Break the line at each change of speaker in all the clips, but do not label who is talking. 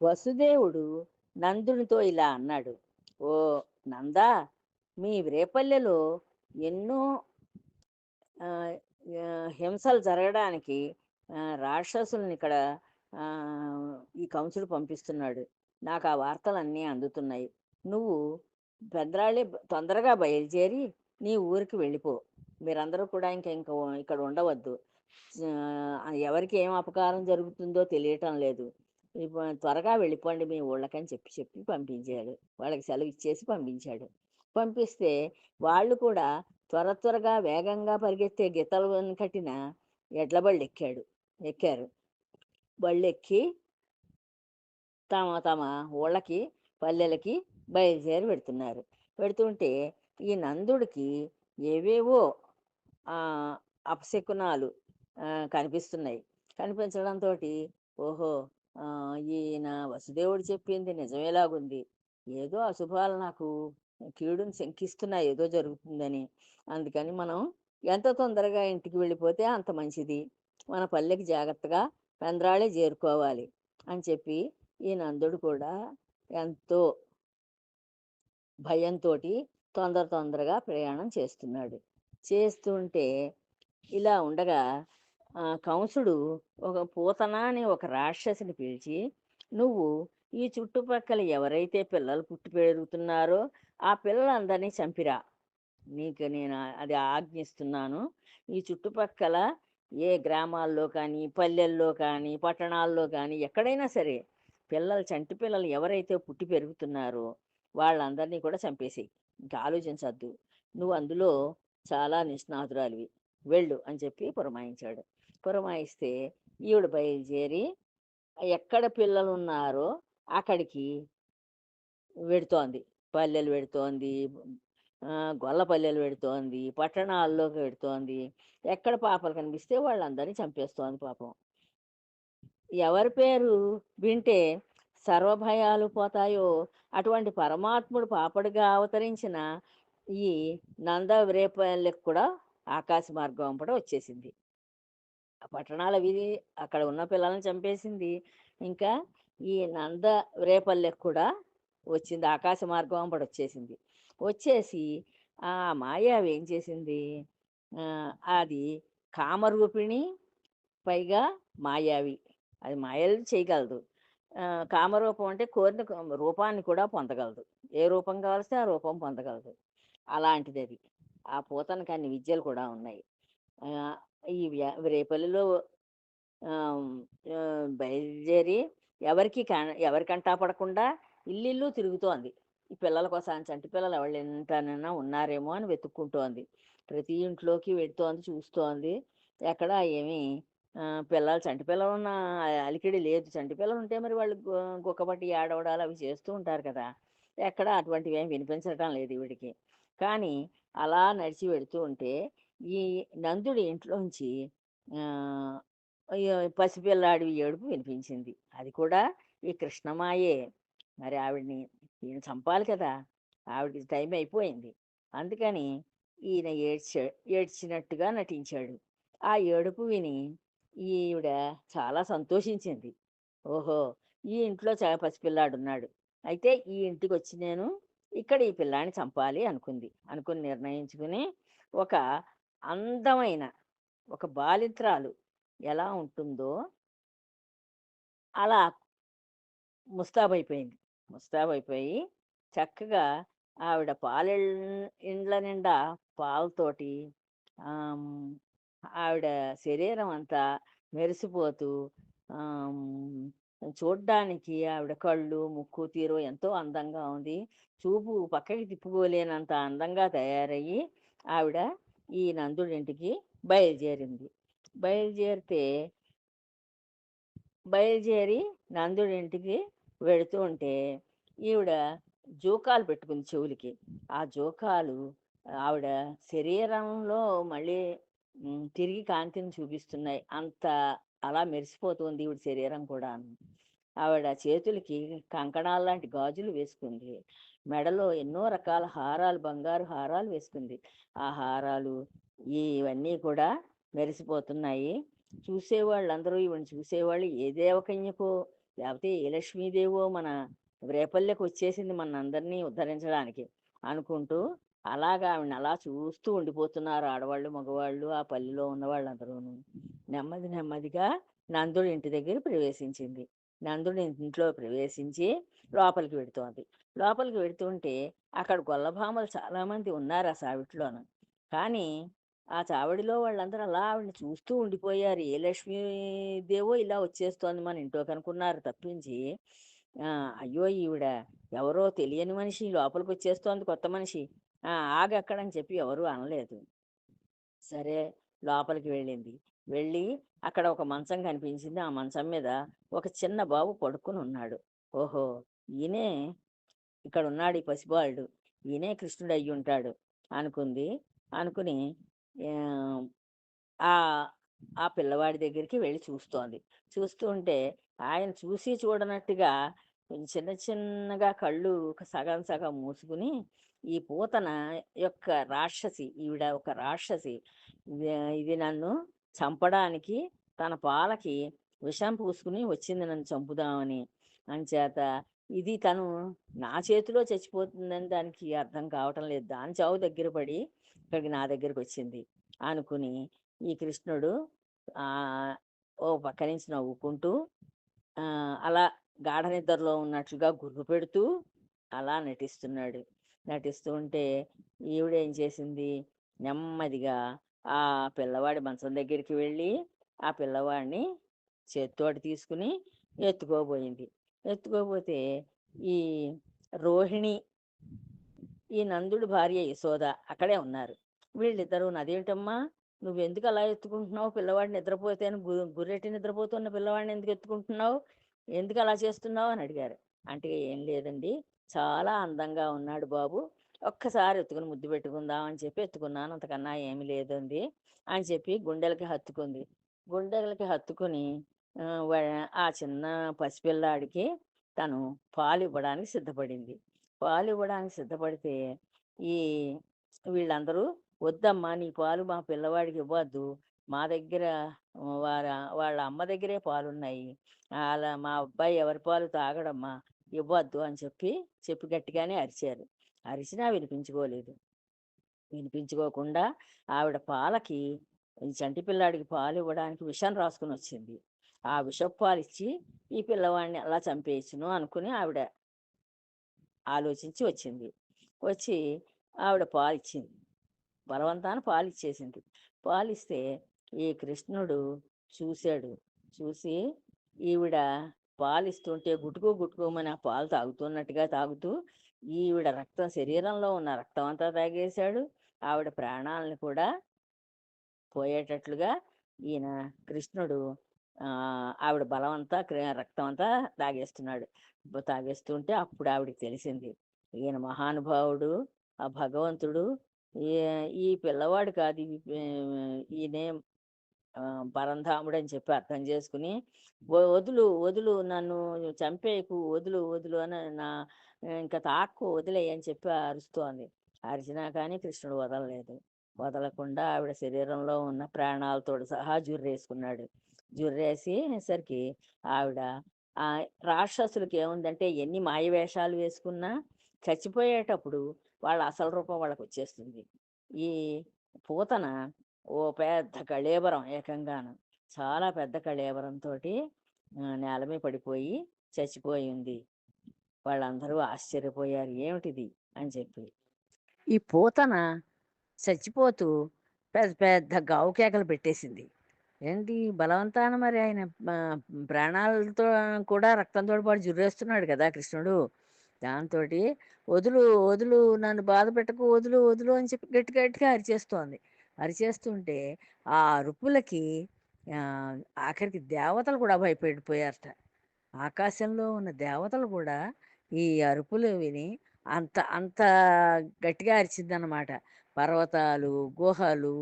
వసుదేవుడు నందునితో ఇలా అన్నాడు ఓ నందా మీ రేపల్లెలో ఎన్నో హింసలు జరగడానికి రాక్షసుల్ని ఇక్కడ ఈ కంసుడు పంపిస్తున్నాడు. నాకు ఆ వార్తలన్నీ అందుతున్నాయి. నువ్వు పెద్దరాళ్ళే తొందరగా బయలుదేరి నీ ఊరికి వెళ్ళిపో. మీరందరూ కూడా ఇంకా ఇంకా ఇక్కడ ఉండవద్దు. ఎవరికి ఏం అపకారం జరుగుతుందో తెలియటం లేదు. త్వరగా వెళ్ళిపోండి మీ ఊళ్ళకని చెప్పి చెప్పి పంపించాడు. వాళ్ళకి సెలవు ఇచ్చేసి పంపించాడు. పంపిస్తే వాళ్ళు కూడా త్వర త్వరగా వేగంగా పరిగెత్తే గీతలు కట్టిన ఎడ్ల బళ్ళు ఎక్కాడు. ఎక్కారు. బళ్ళు ఎక్కి తమ తమ ఊళ్ళకి పల్లెలకి బయలుదేరి పెడుతున్నారు పెడుతుంటే ఈ నందుడికి ఏవేవో అపశకునాలు కనిపిస్తున్నాయి. కనిపించడంతో ఓహో! ఈయన వసుదేవుడు చెప్పింది నిజమేలాగుంది ఏదో అశుభాలు నాకు కీడుని శంకిస్తున్నా ఏదో జరుగుతుందని. అందుకని మనం ఎంత తొందరగా ఇంటికి వెళ్ళిపోతే అంత మంచిది. మన పల్లెకి జాగ్రత్తగా పెందరాళే చేరుకోవాలి అని చెప్పి ఈ నందుడు కూడా ఎంతో భయంతో తొందర తొందరగా ప్రయాణం చేస్తున్నాడు. చేస్తుంటే ఇలా ఉండగా కంసుడు ఒక పూతన అని ఒక రాక్షసిని పిలిచి నువ్వు ఈ చుట్టుపక్కల ఎవరైతే పిల్లలు పుట్టి పెరుగుతున్నారో ఆ పిల్లలందరినీ చంపిరా. నీకు నేను అది ఆజ్ఞిస్తున్నాను. ఈ చుట్టుపక్కల ఏ గ్రామాల్లో కానీ పల్లెల్లో కానీ పట్టణాల్లో కానీ ఎక్కడైనా సరే పిల్లలు చంటి పిల్లలు ఎవరైతే పుట్టి పెరుగుతున్నారో వాళ్ళందరినీ కూడా చంపేసేయి. ఇంకా ఆలోచించద్దు. నువ్వు అందులో చాలా నిష్ణాతురాలివి వెళ్ళు అని చెప్పి పురమాయించాడు. పురమాయిస్తే ఈవిడ బయలుదేరి ఎక్కడ పిల్లలు ఉన్నారో అక్కడికి వెడుతోంది. పల్లెలు పెడుతోంది గొల్ల పల్లెలు పెడుతోంది పట్టణాల్లోకి పెడుతోంది ఎక్కడ పాపలు కనిపిస్తే వాళ్ళందరినీ చంపేస్తోంది పాపం. ఎవరి పేరు వింటే సర్వభయాలు పోతాయో అటువంటి పరమాత్ముడు పాపడిగా అవతరించిన ఈ నంద రేపల్లెకి కూడా ఆకాశ మార్గం కూడా వచ్చేసింది. ఆ పట్టణాల వీధి అక్కడ ఉన్న పిల్లల్ని చంపేసింది. ఇంకా ఈ నంద రేపల్లెకి కూడా వచ్చింది. ఆకాశ మార్గం అంబడి వచ్చేసింది. వచ్చేసి ఆ మాయావి ఏం చేసింది? అది కామరూపిణి పైగా మాయావి. అది మాయలు చేయగలదు. కామరూపం అంటే కోరిన రూపాన్ని కూడా పొందగలదు. ఏ రూపం కావలిస్తే ఆ రూపం పొందగలదు. అలాంటిది అది. ఆ పూతనకి అన్ని విద్యలు కూడా ఉన్నాయి. ఈ వ్య- రేపల్లిలో బయలుదేరి ఎవరికి ఎవరికంటా పడకుండా ఇల్లు తిరుగుతోంది. ఈ పిల్లల కోసం చంటి పిల్లలు ఎవరు ఎంతనైనా ఉన్నారేమో అని వెతుక్కుంటోంది. ప్రతి ఇంట్లోకి వెడుతోంది చూస్తోంది. ఎక్కడ ఏమి పిల్లలు చంటి పిల్లలు ఉన్న అలికిడి లేదు. చంటి పిల్లలు ఉంటే మరి వాళ్ళు గు- గుక్కబట్టి ఆడవడాలు అవి చేస్తూ ఉంటారు కదా. ఎక్కడ అటువంటివి ఏం వినిపించడం లేదు వీడికి. కానీ అలా నడిచి వెడుతూ ఉంటే ఈ నందుడి ఇంట్లోంచి పసిపిల్లాడి ఏడుపు వినిపించింది. అది కూడా ఈ కృష్ణమాయే. మరి ఆవిడని ఈయన చంపాలి కదా! ఆవిడకి టైం అయిపోయింది. అందుకని ఈయన ఏడ్చా ఏడ్చినట్టుగా నటించాడు. ఆ ఏడుపు విని ఈవిడ చాలా సంతోషించింది. ఓహో! ఈ ఇంట్లో చాలా పసిపిల్లాడు ఉన్నాడు అయితే ఈ ఇంటికి వచ్చి నేను ఇక్కడ ఈ పిల్లాన్ని చంపాలి అనుకుంది. అనుకుని నిర్ణయించుకుని ఒక అందమైన ఒక బాలింత్రాలు ఎలా ఉంటుందో అలా ముస్తాబైపోయింది ముస్తాబైపోయి చక్కగా ఆవిడ పాల ఇండ్ల నిండా పాలతోటి ఆవిడ శరీరం అంతా మెరిసిపోతూ చూడ్డానికి ఆవిడ కళ్ళు ముక్కు తీరు ఎంతో అందంగా ఉంది. చూపు పక్కకి తిప్పుకోలేనంత అందంగా తయారయ్యి ఆవిడ ఈ నందుడింటికి బయలుదేరింది. బయలుదేరితే బయలుదేరి నందుడింటికి వెళుతూ ఉంటే ఈవిడ జోకాలు పెట్టుకుంది చెవులకి. ఆ జోకాలు ఆవిడ శరీరంలో మళ్ళీ తిరిగి కాంతిని చూపిస్తున్నాయి. అంత అలా మెరిసిపోతుంది ఈవిడ శరీరం కూడా ఆవిడ చేతులకి కంకణాలు లాంటి గాజులు వేసుకుంది. మెడలో ఎన్నో రకాల హారాలు బంగారు హారాలు వేసుకుంది. ఆ హారాలు ఇవన్నీ కూడా మెరిసిపోతున్నాయి. చూసేవాళ్ళందరూ ఈవిని చూసేవాళ్ళు ఏ దేవకన్యకో లేకపోతే ఏ లక్ష్మీదేవో మన రేపల్లెకి వచ్చేసింది మనందరినీ ఉద్ధరించడానికి అనుకుంటూ అలాగా ఆవిడ అలా చూస్తూ ఉండిపోతున్నారు ఆడవాళ్ళు మగవాళ్ళు ఆ పల్లెలో ఉన్న వాళ్ళందరూను. నెమ్మది నెమ్మదిగా నందుడి ఇంటి దగ్గర ప్రవేశించింది. నందుడి ఇంట్లో ప్రవేశించి లోపలికి వెడుతోంది. లోపలికి వెడుతుంటే అక్కడ గొల్లభామలు చాలామంది ఉన్నారు ఆ సావిట్లోను. కానీ ఆ చావడిలో వాళ్ళందరూ అలా ఆవిడని చూస్తూ ఉండిపోయారు. ఏ లక్ష్మీదేవో ఇలా వచ్చేస్తోంది మన ఇంట్లోకి అనుకున్నారు తప్పించి అయ్యో ఈవిడ ఎవరో తెలియని మనిషి లోపలికి వచ్చేస్తోంది కొత్త మనిషి. ఆగక్కడని చెప్పి ఎవరు అనలేదు. సరే లోపలికి వెళ్ళింది. వెళ్ళి అక్కడ ఒక మంచం కనిపించింది. ఆ మంచం మీద ఒక చిన్న బాబు పడుకుని ఉన్నాడు. ఓహో! ఈయనే ఇక్కడ ఉన్నాడు ఈ పసిబాలుడు. ఈయనే కృష్ణుడు అయ్యి ఉంటాడు అనుకుంది. అనుకుని ఆ, ఆ పిల్లవాడి దగ్గరికి వెళ్ళి చూస్తోంది. చూస్తూ ఉంటే ఆయన చూసి చూడనట్టుగా చిన్న చిన్నగా కళ్ళు ఒక సగం సగం మూసుకుని ఈ పూతన యొక్క రాక్షసి ఈవిడ ఒక రాక్షసి ఇది నన్ను చంపడానికి తన పాలకి విషం పూసుకుని వచ్చింది నన్ను చంపుదామని. అంచేత ఇది తను నా చేతిలో చచ్చిపోతుందని దానికి అర్థం కావటం లేదు. దాని చావు దగ్గర పడి ఇక్కడికి నా దగ్గరికి వచ్చింది. అనుకుని ఈ కృష్ణుడు ఆ ఓ పక్క నుంచి నవ్వుకుంటూ అలా గాఢ నిద్రలో ఉన్నట్లుగా గుర్రు పెడుతూ అలా నటిస్తున్నాడు. నటిస్తూ ఉంటే ఈవిడేం చేసింది? నెమ్మదిగా ఆ పిల్లవాడి మంచం దగ్గరికి వెళ్ళి ఆ పిల్లవాడిని చేత్తోటి తీసుకుని ఎత్తుకోబోయింది. ఎత్తుకోపోతే ఈ రోహిణి ఈ నందుడు భార్య యశోద అక్కడే ఉన్నారు. వీళ్ళిద్దరూ నువ్వు నువ్వెందుకు అలా ఎత్తుకుంటున్నావు? పిల్లవాడిని నిద్రపోతే అని గు- గుర్రెట్టి నిద్రపోతున్న పిల్లవాడిని ఎందుకు ఎత్తుకుంటున్నావు? ఎందుకు అలా చేస్తున్నావు? అని అడిగారు. అంటే ఏం లేదండి చాలా అందంగా ఉన్నాడు బాబు. ఒక్కసారి ఎత్తుకుని ముద్దు పెట్టుకుందాం అని చెప్పి ఎత్తుకున్నాను. అంతకన్నా ఏమీ లేదండి. అని చెప్పి గుండెలకి హత్తుకుంది. గుండెలకి హత్తుకుని ఆ, చిన్న పసిపిల్లాడికి తను పాలు ఇవ్వడానికి సిద్ధపడింది. పాలు ఇవ్వడానికి సిద్ధపడితే ఈ వీళ్ళందరూ వద్దమ్మా నీ పాలు మా పిల్లవాడికి ఇవ్వద్దు. మా దగ్గర ఆ, వార వాళ్ళ అమ్మ దగ్గరే పాలున్నాయి. అలా మా అబ్బాయి ఎవరి పాలు తాగడమ్మా ఇవ్వద్దు అని చెప్పి చెప్పి గట్టిగానే అరిచారు. అరిచినా వినిపించుకోలేదు. వినిపించుకోకుండా ఆవిడ పాలకి చంటి పిల్లాడికి పాలు ఇవ్వడానికి విషం రాసుకుని వచ్చింది. ఆ విషపు పాలు ఇచ్చి ఈ పిల్లవాడిని అలా చంపేయచ్చును అనుకుని ఆవిడ ఆలోచించి వచ్చింది. వచ్చి ఆవిడ పాలు ఇచ్చింది బలవంతాన పాలు ఇచ్చేసింది పాలు ఇస్తే ఈ కృష్ణుడు చూశాడు. చూసి ఈవిడ పాలిస్తుంటే గుట్టుకో గుటుకు గుటుకోమని ఆ పాలు తాగుతున్నట్టుగా తాగుతూ ఈవిడ రక్తం శరీరంలో ఉన్న రక్తం అంతా తాగేశాడు. ఆవిడ ప్రాణాలను కూడా పోయేటట్లుగా ఈయన కృష్ణుడు ఆవిడ బలం అంతా క్రి- రక్తం అంతా తాగేస్తున్నాడు. తాగేస్తుంటే అప్పుడు ఆవిడకి తెలిసింది. ఈయన మహానుభావుడు ఆ భగవంతుడు ఈ- ఈ పిల్లవాడు కాదు ఈ ఈయనే పరంధాముడు అని చెప్పి అర్థం చేసుకుని "వ- వదులు వదులు నన్ను చంపేయకు వదులు వదులు అని నా ఇంకా తాక్కు వదిలేయ్ అని చెప్పి అరుస్తోంది. అరిచినా కానీ కృష్ణుడు వదలలేదు. వదలకుండా ఆవిడ శరీరంలో ఉన్న ప్రాణాలతో సహా జుర్రేసుకున్నాడు. జుర్రేసేసరికి ఆవిడ ఆ రాక్షసులకి ఏముందంటే ఎన్ని మాయ వేషాలు వేసుకున్నా చచ్చిపోయేటప్పుడు వాళ్ళ అసలు రూపం వాళ్ళకి వచ్చేస్తుంది ఈ పూతన ఓ పెద్ద కళేబరం ఏకంగాను. చాలా పెద్ద కళేబరంతో నేల మీద పడిపోయి చచ్చిపోయి ఉంది వాళ్ళందరూ ఆశ్చర్యపోయారు. ఏమిటిది? అని చెప్పి. ఈ పూతన చచ్చిపోతూ పెద్ద పెద్ద గావు కేకలు పెట్టేసింది. ఏంటి బలవంతాన మరి ఆయన ప్రాణాలతో కూడా రక్తంతో పాటు జుర్రేస్తున్నాడు కదా కృష్ణుడు. దాంతో వదులు వదులు నన్ను బాధ పెట్టకు వదులు వదులు అని చెప్పి గట్టి గట్టిగా అరిచేస్తోంది. అరిచేస్తుంటే ఆ అరుపులకి ఆఖరికి దేవతలు కూడా భయపడిపోయారట. ఆకాశంలో ఉన్న దేవతలు కూడా ఈ అరుపులు విని అంత అంత గట్టిగా అరిచిందనమాట పర్వతాలు గుహలు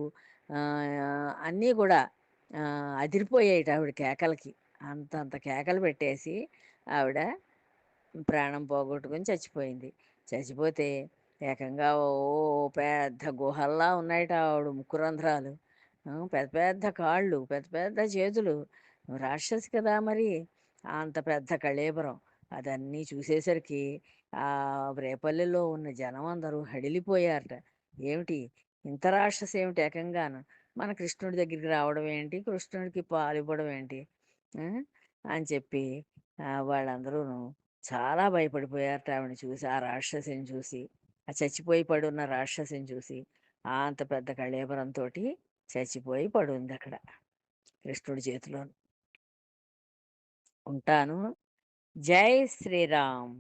అన్నీ కూడా అదిరిపోయాయిట అదిరిపోయాయి ఆవిడ కేకలకి. అంత అంత కేకలు పెట్టేసి ఆవిడ ప్రాణం పోగొట్టుకొని చచ్చిపోయింది. చచ్చిపోతే ఏకంగా ఓ పెద్ద గుహల్లా ఉన్నాయట ఆవిడ ముక్కు రంధ్రాలు పెద్ద పెద్ద కాళ్ళు పెద్ద పెద్ద చేతులు. రాక్షసి కదా మరి. అంత పెద్ద కళేబరం. అదన్నీ చూసేసరికి ఆ రేపల్లెలో ఉన్న జనం అందరూ హడిలిపోయారట. ఏమిటి? ఇంత రాక్షసి ఏమిటి ఏకంగాను? మన కృష్ణుడి దగ్గరికి రావడం ఏంటి? కృష్ణుడికి పాలు ఇవ్వడం ఏంటి? అని చెప్పి వాళ్ళందరూ చాలా భయపడిపోయారట ఆవిడని చూసి ఆ రాక్షసిని చూసి. ఆ చచ్చిపోయి పడి ఉన్న రాక్షసిని చూసి అంత పెద్ద కళేబరంతో చచ్చిపోయి పడుంది అక్కడ కృష్ణుడి చేతిలో ఉంటాను. జై శ్రీరామ్.